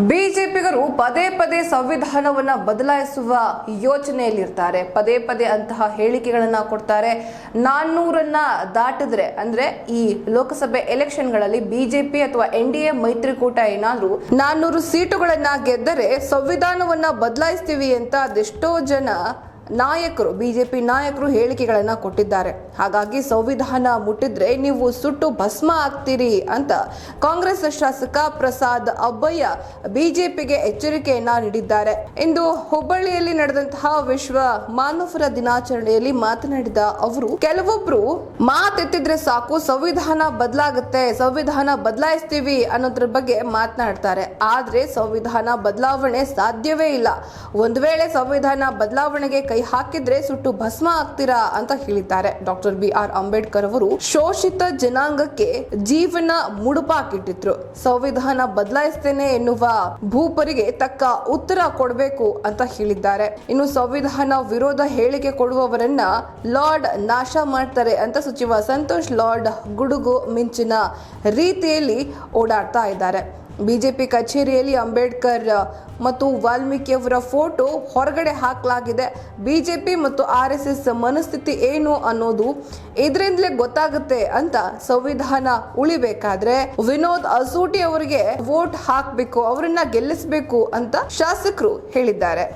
ಬಿಜೆಪಿಗರು ಪದೇ ಪದೇ ಸಂವಿಧಾನವನ್ನ ಬದಲಾಯಿಸುವ ಯೋಚನೆಯಲ್ಲಿರ್ತಾರೆ. ಪದೇ ಪದೇ ಅಂತಹ ಹೇಳಿಕೆಗಳನ್ನ ಕೊಡ್ತಾರೆ. ನಾನ್ನೂರನ್ನ ದಾಟಿದ್ರೆ, ಅಂದ್ರೆ ಈ ಲೋಕಸಭೆ ಎಲೆಕ್ಷನ್ಗಳಲ್ಲಿ ಬಿಜೆಪಿ ಅಥವಾ ಎನ್ ಡಿ ಎ ಮೈತ್ರಿಕೂಟ ಏನಾದ್ರೂ ನಾನ್ನೂರು ಸೀಟುಗಳನ್ನ ಗೆದ್ದರೆ ಸಂವಿಧಾನವನ್ನ ಬದಲಾಯಿಸ್ತೀವಿ ಅಂತ ಅದೆಷ್ಟೋ ಜನ ನಾಯಕರು, ಬಿಜೆಪಿ ನಾಯಕರು ಹೇಳಿಕೆಗಳನ್ನ ಕೊಟ್ಟಿದ್ದಾರೆ. ಹಾಗಾಗಿ ಸಂವಿಧಾನ ಮುಟ್ಟಿದ್ರೆ ನೀವು ಸುಟ್ಟು ಭಸ್ಮ ಆಗ್ತೀರಿ ಅಂತ ಕಾಂಗ್ರೆಸ್ ಶಾಸಕ ಪ್ರಸಾದ್ ಅಬ್ಬಯ್ಯ ಬಿಜೆಪಿಗೆ ಎಚ್ಚರಿಕೆಯನ್ನ ನೀಡಿದ್ದಾರೆ. ಇಂದು ಹುಬ್ಬಳ್ಳಿಯಲ್ಲಿ ನಡೆದಂತಹ ವಿಶ್ವ ಮಾನವರ ದಿನಾಚರಣೆಯಲ್ಲಿ ಮಾತನಾಡಿದ ಅವರು, ಕೆಲವೊಬ್ರು ಮಾತೆತ್ತಿದ್ರೆ ಸಾಕು, ಸಂವಿಧಾನ ಬದಲಾಗುತ್ತೆ, ಸಂವಿಧಾನ ಬದಲಾಯಿಸ್ತೀವಿ ಅನ್ನೋದ್ರ ಬಗ್ಗೆ ಮಾತನಾಡ್ತಾರೆ. ಆದ್ರೆ ಸಂವಿಧಾನ ಬದಲಾವಣೆ ಸಾಧ್ಯವೇ ಇಲ್ಲ. ಒಂದು ವೇಳೆ ಸಂವಿಧಾನ ಬದಲಾವಣೆಗೆ ಕೈ ಹಾಕಿದ್ರೆ ಸುಟ್ಟು ಭಸ್ಮ ಆಗ್ತೀರಾ ಅಂತ ಹೇಳಿದ್ದಾರೆ. ಡಾಕ್ಟರ್ ಬಿ ಆರ್ ಅಂಬೇಡ್ಕರ್ ಅವರು ಶೋಷಿತ ಜನಾಂಗಕ್ಕೆ ಜೀವನ ಮುಡುಪಾಕಿಟ್ಟಿದ್ರು. ಸಂವಿಧಾನ ಬದಲಾಯಿಸ್ತೇನೆ ಎನ್ನುವ ಭೂಪರಿಗೆ ತಕ್ಕ ಉತ್ತರ ಕೊಡಬೇಕು ಅಂತ ಹೇಳಿದ್ದಾರೆ. ಇನ್ನು ಸಂವಿಧಾನ ವಿರೋಧ ಹೇಳಿಕೆ ಕೊಡುವವರನ್ನ ಲಾರ್ಡ್ ನಾಶ ಮಾಡ್ತಾರೆ ಅಂತ ಸಚಿವ ಸಂತೋಷ್ ಲಾರ್ಡ್ ಗುಡುಗು ಮಿಂಚಿನ ರೀತಿಯಲ್ಲಿ ಓಡಾಡ್ತಾ ಇದ್ದಾರೆ. ಬಿಜೆಪಿ ಕಚೇರಿಯಲ್ಲಿ ಅಂಬೇಡ್ಕರ್ ಮತ್ತು ವಾಲ್ಮೀಕಿ ಅವರ ಫೋಟೋ ಹೊರಗಡೆ ಹಾಕಲಾಗಿದೆ. ಬಿಜೆಪಿ ಮತ್ತು ಆರ್ ಎಸ್ ಎಸ್ ಮನಸ್ಥಿತಿ ಏನು ಅನ್ನೋದು ಇದರಿಂದಲೇ ಗೊತ್ತಾಗುತ್ತೆ ಅಂತ ಸಂವಿಧಾನ ಉಳಿಬೇಕಾದ್ರೆ ವಿನೋದ್ ಅಸೂಟಿ ಅವರಿಗೆ ವೋಟ್ ಹಾಕಬೇಕು, ಅವರನ್ನ ಗೆಲ್ಲಿಸಬೇಕು ಅಂತ ಶಾಸಕರು ಹೇಳಿದ್ದಾರೆ.